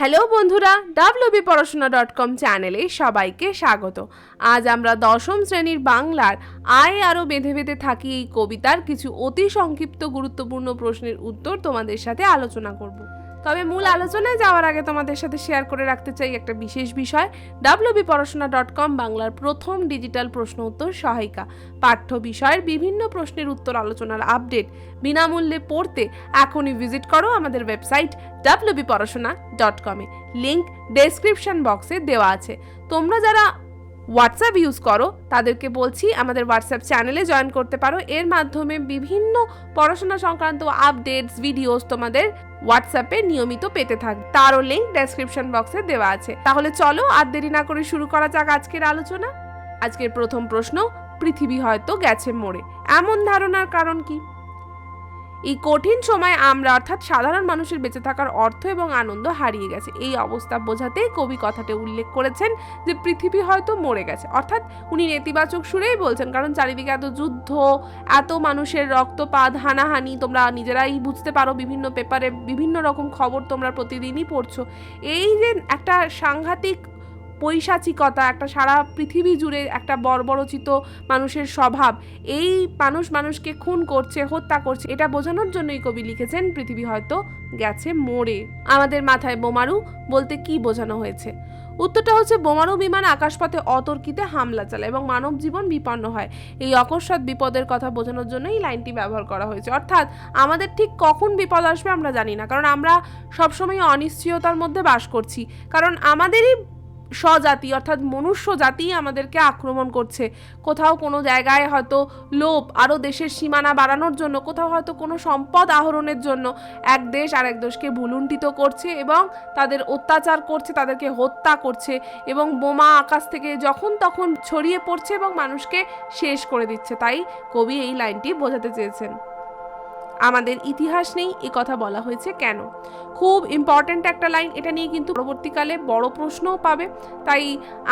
Hello বন্ধুরা WB Porashona dot com চ্যানেলে সবাইকে স্বাগত। আজ আমরা দশম শ্রেণির বাংলার আয় আরও বেঁধে বেঁধে থাকি এই কবিতার কিছু অতি সংক্ষিপ্ত গুরুত্বপূর্ণ প্রশ্নের উত্তর তোমাদের সাথে আলোচনা করব। তবে মূল আলোচনায় যাওয়ার আগে তোমাদের সাথে শেয়ার করে রাখতে চাই একটা বিশেষ বিষয়। ডাব্লিউবি পড়াশোনা ডট কম বাংলার প্রথম ডিজিটাল প্রশ্ন উত্তর সহায়িকা। পাঠ্য বিষয়ের বিভিন্ন প্রশ্নের উত্তর আলোচনার আপডেট বিনামূল্যে পড়তে এখনই ভিজিট করো আমাদের ওয়েবসাইট ডাব্লিউবি পড়াশোনা ডট কমে লিঙ্ক ডেসক্রিপশন বক্সে দেওয়া আছে। তোমরা যারা হোয়াটসঅ্যাপ ইউজ করো। তাদেরকে বলছি আমাদের হোয়াটসঅ্যাপ চ্যানেলে জয়েন করতে পারো। এর মাধ্যমে বিভিন্ন পড়াশোনা সংক্রান্ত আপডেটস ভিডিওস তোমাদের হোয়াটসঅ্যাপে নিয়মিত পেতে থাকবে। তারও লিঙ্ক ডেসক্রিপশন বক্সে দেওয়া আছে। তাহলে চলো আর দেরি না করে শুরু করা যাক আজকের আলোচনা। আজকের প্রথম প্রশ্ন, পৃথিবী হয়তো গেছে মোড়ে। এমন ধারণার কারণ কি? এই কঠিন সময় আমরা অর্থাৎ সাধারণ মানুষের বেঁচে থাকার অর্থ এবং আনন্দ হারিয়ে গেছে। এই অবস্থা বোঝাতেই কবি কথাতে উল্লেখ করেছেন যে পৃথিবী হয়তো মরে গেছে। অর্থাৎ উনি নেতিবাচক সুরেই বলছেন, কারণ চারিদিকে এত যুদ্ধ, এত মানুষের রক্তপাত, হানাহানি, তোমরা নিজেরাই বুঝতে পারো, বিভিন্ন পেপারে বিভিন্ন রকম খবর তোমরা প্রতিদিনই পড়ছো। এই যে একটা সাংঘাতিক পৈশাচিকতা, একটা সারা পৃথিবী জুড়ে একটা বর্বরচিত মানুষের স্বভাব। এই মানুষ মানুষকে খুন করছে, হত্যা করছে, এটা বোঝানোর জন্যই কবি লিখেছেন, পৃথিবী হয়তো গেছে মরে। আমাদের মাথায় বোমারু বলতে কি বোঝানো হয়েছে? উত্তরটা হচ্ছে, বোমারু বিমান আকাশপথে অতর্কিতে হামলা চালায় এবং মানব জীবন বিপন্ন হয়। এই অকস্মাৎ বিপদের কথা বোঝানোর জন্য এই লাইনটি ব্যবহার করা হয়েছে। অর্থাৎ, আমাদের ঠিক কখন বিপদ আসবে আমরা জানি না, কারণ আমরা সবসময় অনিশ্চয়তার মধ্যে বাস করছি। কারণ আমাদেরই স্বজাতি, অর্থাৎ মনুষ্য জাতি আমাদেরকে আক্রমণ করছে। কোথাও কোনো জায়গায় হয়তো লোভ আরও দেশের সীমানা বাড়ানোর জন্য, কোথাও হয়তো কোনো সম্পদ আহরণের জন্য এক দেশ আরেক দেশকে ভুলুণ্ঠিত করছে এবং তাদের অত্যাচার করছে, তাদেরকে হত্যা করছে এবং বোমা আকাশ থেকে যখন তখন ছড়িয়ে পড়ছে এবং মানুষকে শেষ করে দিচ্ছে। তাই কবি এই লাইনটি বোঝাতে চেয়েছেন। আমাদের ইতিহাস নেই, এ কথা বলা হয়েছে কেন? খুব ইম্পর্ট্যান্ট একটা লাইন এটা নিয়ে কিন্তু পরবর্তীকালে বড় প্রশ্নও পাবে। তাই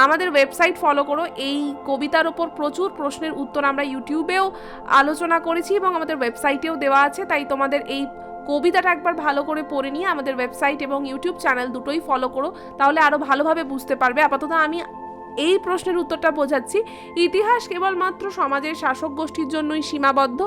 আমাদের ওয়েবসাইট ফলো করো, এই কবিতার ওপর প্রচুর প্রশ্নের উত্তর আমরা ইউটিউবেও আলোচনা করেছি এবং আমাদের ওয়েবসাইটেও দেওয়া আছে। তাই তোমাদের এই কবিতাটা একবার ভালো করে পড়ে নিয়ে আমাদের ওয়েবসাইট এবং ইউটিউব চ্যানেল দুটোই ফলো করো, তাহলে আরও ভালোভাবে বুঝতে পারবে। আপাতত আমি এই প্রশ্নের উত্তরটা বোঝাচ্ছি। ইতিহাস কেবলমাত্র সমাজের শাসক গোষ্ঠীর জন্যই সীমাবদ্ধ।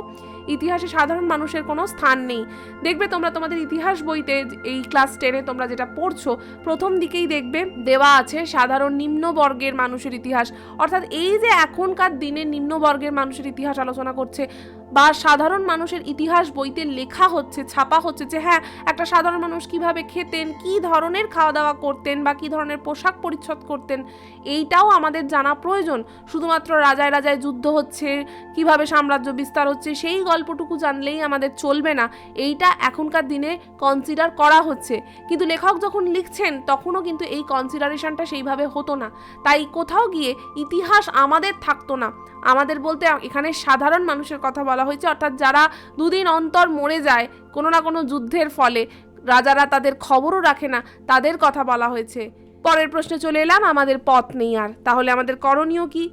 ইতিহাসে সাধারণ মানুষের কোনো স্থান নেই। দেখবে তোমরা তোমাদের ইতিহাস বইতে এই ক্লাস টেনে তোমরা যেটা পড়ছো, প্রথম দিকেই দেখবে দেওয়া আছে সাধারণ নিম্নবর্গের মানুষের ইতিহাস। অর্থাৎ এই যে এখনকার দিনে নিম্নবর্গের মানুষের ইতিহাস আলোচনা করছে বা সাধারণ মানুষের ইতিহাস বইতে লেখা হচ্ছে, ছাপা হচ্ছে যে হ্যাঁ একটা সাধারণ মানুষ কীভাবে খেতেন, কি ধরনের খাওয়া দাওয়া করতেন বা কি ধরনের পোশাক পরিচ্ছদ করতেন, এইটাও আমাদের জানা প্রয়োজন। শুধুমাত্র রাজায় রাজায় যুদ্ধ হচ্ছে, কীভাবে সাম্রাজ্য বিস্তার হচ্ছে, সেই গল্পটুকু জানলেই আমাদের চলবে না। এইটা এখনকার দিনে কনসিডার করা হচ্ছে। কিন্তু লেখক যখন লিখছেন, তখনও কিন্তু এই কনসিডারেশনটা সেইভাবে হতো না। তাই কোথাও গিয়ে ইতিহাস আমাদের থাকতো না। আমাদের বলতে এখানে সাধারণ মানুষের কথা বলা হয়েছে, অর্থাৎ যারা দুদিন অন্তর মরে যায় কোনো না কোনো যুদ্ধের ফলে, রাজারা তাদের খবরও রাখে না, তাদের কথা বলা হয়েছে। পরের প্রশ্নে চলে এলাম, আমাদের পথ নেই আর। তাহলে আমাদের করণীয় কি?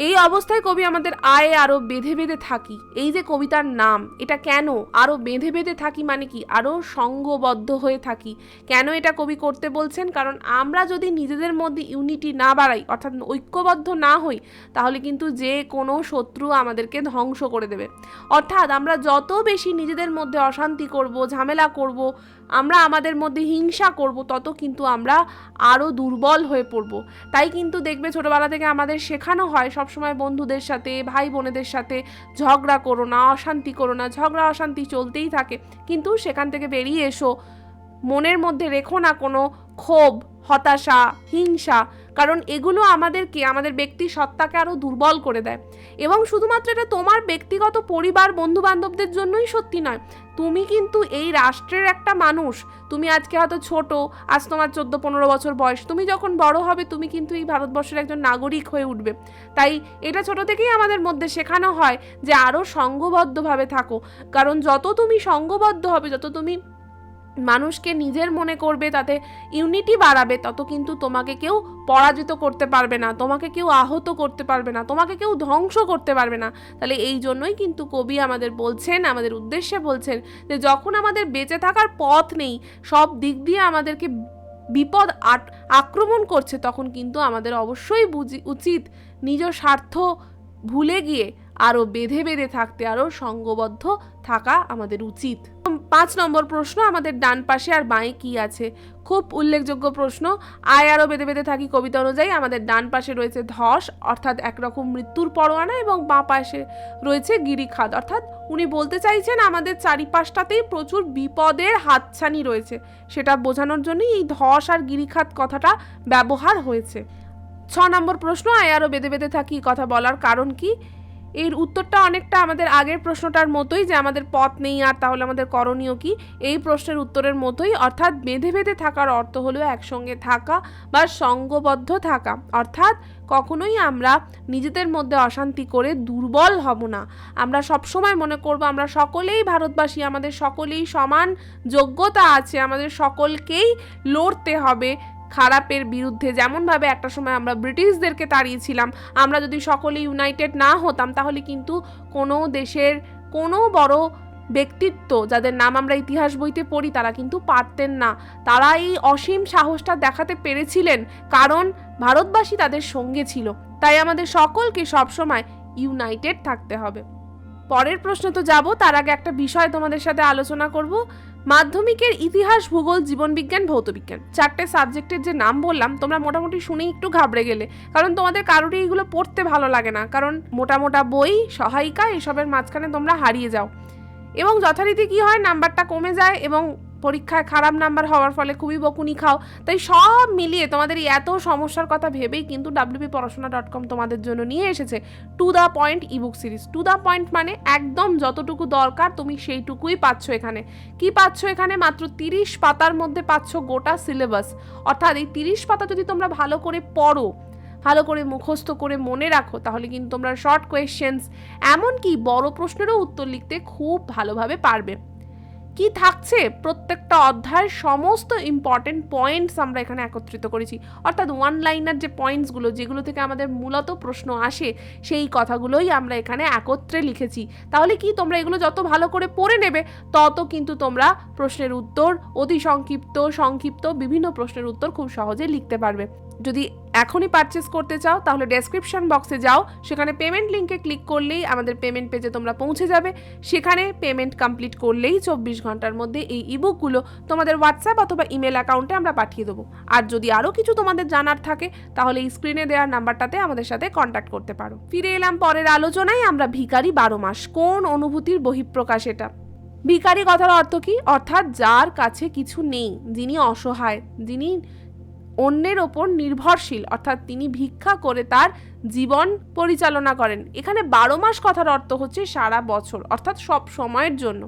এই অবস্থায় কবি আমাদের আয়ে আরও বেঁধে বেঁধে থাকি। এই যে কবিতার নাম, এটা কেন আরও বেঁধে বেঁধে থাকি মানে কি? আরও সঙ্গবদ্ধ হয়ে থাকি। কেন এটা কবি করতে বলছেন? কারণ আমরা যদি নিজেদের মধ্যে ইউনিটি না বাড়াই, অর্থাৎ ঐক্যবদ্ধ না হই, তাহলে কিন্তু যে কোনো শত্রু আমাদেরকে ধ্বংস করে দেবে। অর্থাৎ আমরা যত বেশি নিজেদের মধ্যে অশান্তি করব, ঝামেলা করব, আমরা আমাদের মধ্যে হিংসা করব, তত কিন্তু আমরা আরও দুর্বল হয়ে পড়ব। তাই কিন্তু দেখবে ছোটবেলা থেকে আমাদের শেখানো হয় সবসময় বন্ধুদের সাথে ভাই বোনেদের সাথে ঝগড়া করো না, অশান্তি করো না। ঝগড়া, অশান্তি চলতেই থাকে। কিন্তু সেখান থেকে বেরিয়ে এসো। মনের মধ্যে রেখো না কোনো ক্ষোভ, হতাশা, হিংসা। কারণ এগুলো আমাদেরকে, আমাদের ব্যক্তি সত্তাকে আরও দুর্বল করে দেয়। এবং শুধুমাত্র এটা তোমার ব্যক্তিগত পরিবার বন্ধু বান্ধবদের জন্যই সত্যি নয়। তুমি কিন্তু এই রাষ্ট্রের একটা মানুষ। তুমি আজকে হয়তো ছোট, আজ তোমার চোদ্দ, পনেরো বছর বয়স। তুমি যখন বড় হবে, তুমি কিন্তু এই ভারতবর্ষের একজন নাগরিক হয়ে উঠবে। তাই এটা ছোট থেকেই আমাদের মধ্যে শেখানো হয় যে আরও সঙ্গবদ্ধভাবে থাকো। কারণ যত তুমি সঙ্গবদ্ধ হবে, যত তুমি মানুষকে নিজের মনে করবে, তাতে ইউনিটি বাড়াবে, তত কিন্তু তোমাকে কেউ পরাজিত করতে পারবে না, তোমাকে কেউ আহত করতে পারবে না, তোমাকে কেউ ধ্বংস করতে পারবে না। তাহলে এই জন্যই কিন্তু কবি আমাদের বলছেন, আমাদের উদ্দেশ্যে বলছেন যে যখন আমাদের বেঁচে থাকার পথ নেই, সব দিক দিয়ে আমাদেরকে বিপদ আক্রমণ করছে, তখন কিন্তু আমাদের অবশ্যই বুঝি, উচিত নিজ স্বার্থ ভুলে গিয়ে আরও বেঁধে বেঁধে থাকতে, আরও সঙ্গবদ্ধ থাকা আমাদের উচিত। পাঁচ নম্বর প্রশ্ন আমাদের ডান পাশে আর বাঁয়ে কি আছে? খুব উল্লেখযোগ্য প্রশ্ন। আয় আরও বেঁধে বেঁধে থাকি কবিতা অনুযায়ী। আমাদের ডান পাশে রয়েছে ধস, অর্থাৎ একরকম মৃত্যুর পরোয়ানা এবং বাঁ পাশে রয়েছে গিরিখাদ অর্থাৎ উনি বলতে চাইছেন আমাদের চারিপাশটাতেই প্রচুর বিপদের হাতছানি রয়েছে। সেটা বোঝানোর জন্যই এই ধস আর গিরিখাত কথাটা ব্যবহার হয়েছে। ছ নম্বর প্রশ্ন, আয় আরও বেঁধে বেঁধে থাকি কথা বলার কারণ কি? এর উত্তরটা অনেকটা আমাদের আগের প্রশ্নটার মতোই যে আমাদের পথ নেই আর তাহলে আমাদের করণীয় কি? এই প্রশ্নের উত্তরের মতোই, অর্থাৎ বেঁধে বেঁধে থাকার অর্থ হলো একসঙ্গে থাকা বা সঙ্গবদ্ধ থাকা। অর্থাৎ কখনোই আমরা নিজেদের মধ্যে অশান্তি করে দুর্বল হব না। আমরা সবসময় মনে করব আমরা সকলেই ভারতবাসী, আমাদের সকলেই সমান, যোগ্যতা আছে, আমাদের সকলকেই লড়তে হবে। খারাপের বিরুদ্ধে যেমনভাবে একটা সময় আমরা ব্রিটিশদেরকে তাড়িয়েছিলাম, আমরা যদি সকলে ইউনাইটেড না হতাম, তাহলে কিন্তু কোনো দেশের কোনো বড় ব্যক্তিত্ব, যাদের নাম আমরা ইতিহাস বইতে পড়ি, তারা কিন্তু পারতেন না। তারা এই অসীম সাহসটা দেখাতে পেরেছিলেন, কারণ ভারতবাসী তাদের সঙ্গে ছিল। তাই আমাদের সকলকে সবসময় ইউনাইটেড থাকতে হবে। পরের প্রশ্ন তো যাব, তার আগে একটা বিষয় তোমাদের সাথে আলোচনা করব। মাধ্যমিকের ইতিহাস, ভূগোল, জীবনবিজ্ঞান, ভৌতবিজ্ঞান। চারটে সাবজেক্টের যে নাম বললাম, তোমরা মোটামুটি শুনেই একটু ঘাবড়ে গেলে। কারণ তোমাদের কারোরই এগুলো পড়তে ভালো লাগে না। কারণ মোটা মোটা বই, সহায়িকা, এসবের মাঝখানে তোমরা হারিয়ে যাও। এবং যথারীতি কি হয়, নাম্বারটা কমে যায় এবং পরীক্ষায় খারাপ নাম্বার হওয়ার ফলে খুবই বকুনি খাও। তাই সব মিলিয়ে তোমাদের এই এত সমস্যার কথা ভেবেই কিন্তু ডাব্লিউপি পড়াশোনা ডট কম তোমাদের জন্য নিয়ে এসেছে to the point ebook series to the point মানে একদম যতটুকু দরকার তুমি সেইটুকুই পাচ্ছ এখানে। কি পাচ্ছ এখানে? মাত্র তিরিশ পাতার মধ্যে পাচ্ছ গোটা সিলেবাস অর্থাৎ এই তিরিশ পাতা যদি তোমরা ভালো করে পড়ো, ভালো করে মুখস্থ করে মনে রাখো, তাহলে কিন্তু তোমরা শর্ট কোয়েশ্চেন্স এমনকি বড় প্রশ্নেরও উত্তর লিখতে খুব ভালোভাবে পারবে। কি থাকছে? প্রত্যেকটা অধ্যায়ের সমস্ত ইম্পর্টেন্ট পয়েন্টস আমরা এখানে একত্রিত করেছি। অর্থাৎ ওয়ান লাইনার যে পয়েন্টসগুলো যেগুলো থেকে আমাদের মূলত প্রশ্ন আসে, সেই কথাগুলোই আমরা এখানে একত্রে লিখেছি। তাহলে কি তোমরা এগুলো যত ভালো করে পড়ে নেবে, তত কিন্তু তোমরা প্রশ্নের উত্তর, অতি সংক্ষিপ্ত সংক্ষিপ্ত বিভিন্ন প্রশ্নের উত্তর খুব সহজে লিখতে পারবে। যদি এখনই পারচেস করতে চাও, তাহলে ডেসক্রিপশন বক্সে যাও। সেখানে পেমেন্ট লিঙ্কে ক্লিক করলেই আমাদের পেমেন্ট পেজে তোমরা পৌঁছে যাবে। সেখানে পেমেন্ট কমপ্লিট করলেই চব্বিশ ঘণ্টার মধ্যে এই ইবুকগুলো তোমাদের হোয়াটসঅ্যাপ অথবা ইমেল অ্যাকাউন্টে আমরা পাঠিয়ে দেবো। আর যদি আরও কিছু তোমাদের জানার থাকে, তাহলে এই স্ক্রিনে দেওয়ার নাম্বারটাতে আমাদের সাথে কন্ট্যাক্ট করতে পারো। ফিরে এলাম পরের আলোচনায়, আমরা ভিখারি বারো মাস। কোন অনুভূতির বহিঃপ্রকাশ এটা? ভিখারি কথার অর্থ কি? অর্থাৎ যার কাছে কিছু নেই, যিনি অসহায়, যিনি অন্যের ওপর নির্ভরশীল, অর্থাৎ তিনি ভিক্ষা করে তার জীবন পরিচালনা করেন। এখানে বারো মাস কথার অর্থ হচ্ছে সারা বছর, অর্থাৎ সব সময়ের জন্য।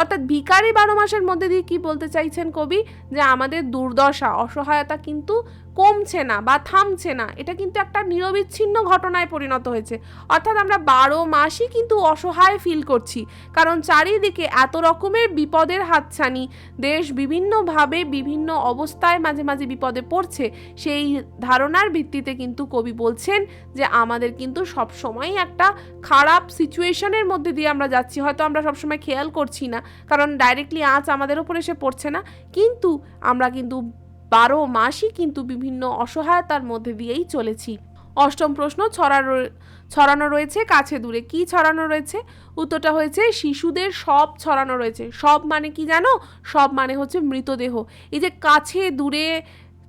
অর্থাৎ ভিকারি বারো মাসের মধ্যে দিয়ে কি বলতে চাইছেন কবি? যে আমাদের দুর্দশা, অসহায়তা কিন্তু কমছে না বা থামছে না, এটা কিন্তু একটা নিরবিচ্ছিন্ন ঘটনায় পরিণত হয়েছে। অর্থাৎ আমরা বারো মাসই কিন্তু অসহায় ফিল করছি। কারণ চারিদিকে এত রকমের বিপদের হাতছানি, দেশ বিভিন্নভাবে বিভিন্ন অবস্থায় মাঝে মাঝে বিপদে পড়ছে, সেই ধারণার ভিত্তিতে কিন্তু কবি বলছেন যে আমাদের কিন্তু সবসময় একটা খারাপ সিচুয়েশনের মধ্যে দিয়ে আমরা যাচ্ছি। হয়তো আমরা সবসময় খেয়াল করছি না, কারণ ডাইরেক্টলি আঁচ আমাদের ওপর এসে পড়ছে না। কিন্তু আমরা কিন্তু বারো মাসই কিন্তু বিভিন্ন অসহায়তার মধ্যে দিয়েই চলেছি। অষ্টম প্রশ্ন, ছড়ানো ছড়ানো রয়েছে কাছে দূরে। কি ছড়ানো রয়েছে? উত্তরটা হয়েছে শিশুদের সব ছড়ানো রয়েছে। সব মানে কি জানো? সব মানে হচ্ছে মৃতদেহ। এই যে কাছে দূরে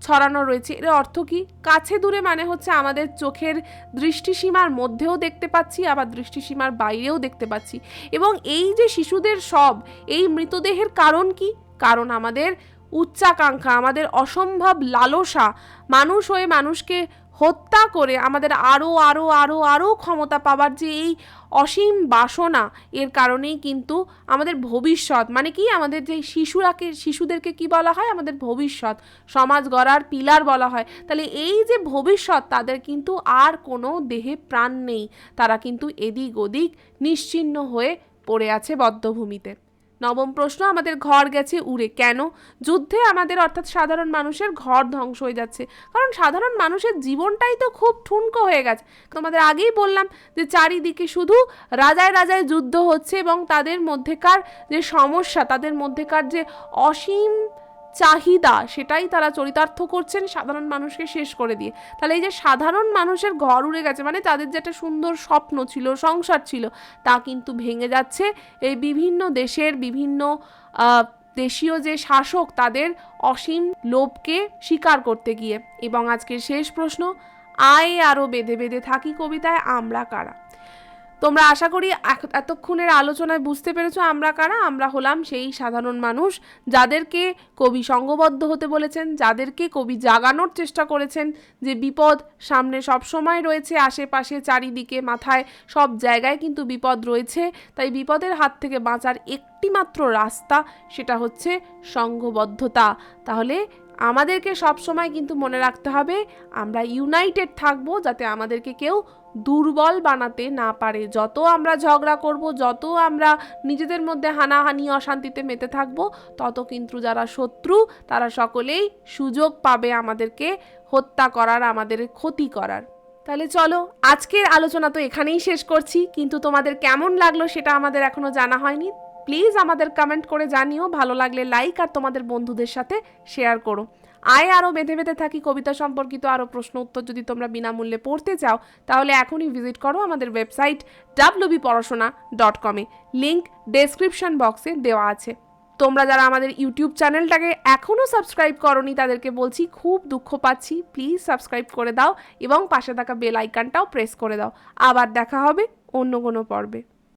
ছড়ানো রয়েছে, এর অর্থ কি? কাছে দূরে মানে হচ্ছে আমাদের চোখের দৃষ্টিসীমার মধ্যেও দেখতে পাচ্ছি, আবার দৃষ্টিসীমার বাইরেও দেখতে পাচ্ছি। এবং এই যে শিশুদের সব, এই মৃতদেহের কারণ কি? কারণ আমাদের উচ্চাকাঙ্ক্ষা, আমাদের অসম্ভব লালসা। মানুষ হয়ে মানুষকে হত্যা করে আমাদের আরও আরও আরও আরও ক্ষমতা পাবার যে এই অসীম বাসনা, এর কারণেই কিন্তু আমাদের ভবিষ্যৎ মানে কি? আমাদের যে শিশুরাকে, শিশুদেরকে কি বলা হয়? আমাদের ভবিষ্যৎ, সমাজ গড়ার পিলার বলা হয়। তাহলে এই যে ভবিষ্যৎ, তাদের কিন্তু আর কোনো দেহে প্রাণ নেই। তারা কিন্তু এদিক ওদিক নিশ্চিহ্ন হয়ে পড়ে আছে বদ্ধভূমিতে। নবম প্রশ্ন, আমাদের ঘর গেছে উড়ে। কেন? যুদ্ধে আমাদের অর্থাৎ সাধারণ মানুষের ঘর ধ্বংস হয়ে যাচ্ছে। কারণ সাধারণ মানুষের জীবনটাই তো খুব ঠুনকো হয়ে গেছে। তোমাদের আগেই বললাম যে চারিদিকে শুধু রাজায় রাজায় যুদ্ধ হচ্ছে এবং তাদের মধ্যেকার যে সমস্যা, তাদের মধ্যেকার যে অসীম চাহিদা, সেটাই তারা চরিতার্থ করছেন সাধারণ মানুষকে শেষ করে দিয়ে। তাহলে এই যে সাধারণ মানুষের ঘর উড়ে গেছে মানে তাদের যে একটা সুন্দর স্বপ্ন ছিল, সংসার ছিল, তা কিন্তু ভেঙে যাচ্ছে। এই বিভিন্ন দেশের বিভিন্ন দেশীয় যে শাসক, তাদের অসীম লোভকে স্বীকার করতে গিয়ে। এবং আজকের শেষ প্রশ্ন, আয় আরও বেঁধে বেঁধে থাকি কবিতায় আমরা কারা? তোমরা আশা করি এতক্ষণের আলোচনায় বুঝতে পেরেছ আমরা কারা, আমরা হলাম সেই সাধারণ মানুষ যাদেরকে কবি সঙ্গবদ্ধ হতে বলেছেন, যাদেরকে কবি জাগানোর চেষ্টা করেছেন যে বিপদ সামনে সব সময় রয়েছে, আশেপাশে চারিদিকে মাথায় সব জায়গায় কিন্তু বিপদ রয়েছে। তাই বিপদের হাত থেকে বাঁচার একটিমাত্র রাস্তা সেটা হচ্ছে সঙ্ঘবদ্ধতা তাহলে আমাদেরকে সব সময় কিন্তু মনে রাখতে হবে, আমরা ইউনাইটেড থাকব যাতে আমাদেরকে কেউ দুর্বল বানাতে না পারে। যত আমরা ঝগড়া করব, যত আমরা নিজেদের মধ্যে হানাহানি, অশান্তিতে মেতে থাকব, তত কিন্তু যারা শত্রু, তারা সকলেই সুযোগ পাবে আমাদেরকে হত্যা করার, আমাদের ক্ষতি করার। তাহলে চলো, আজকের আলোচনা তো এখানেই শেষ করছি। কিন্তু তোমাদের কেমন লাগল সেটা আমাদের এখনও জানা হয়নি। প্লিজ আমাদের কমেন্ট করে জানিও। ভালো লাগলে লাইক আর তোমাদের বন্ধুদের সাথে শেয়ার করো। আয় আরও বেঁধে বেঁধে থাকি কবিতা সম্পর্কিত আরও প্রশ্ন উত্তর যদি তোমরা বিনামূল্যে পড়তে চাও, তাহলে এখনই ভিজিট করো আমাদের ওয়েবসাইট ডাব্লিউবি পড়াশোনা ডট কমে লিঙ্ক ডেসক্রিপশন বক্সে দেওয়া আছে। তোমরা যারা আমাদের ইউটিউব চ্যানেলটাকে এখনও সাবস্ক্রাইব করনি, তাদেরকে বলছি খুব দুঃখ পাচ্ছি। প্লিজ সাবস্ক্রাইব করে দাও এবং পাশে থাকা বেল আইকনটাও প্রেস করে দাও। আবার দেখা হবে অন্য কোনো পর্বে।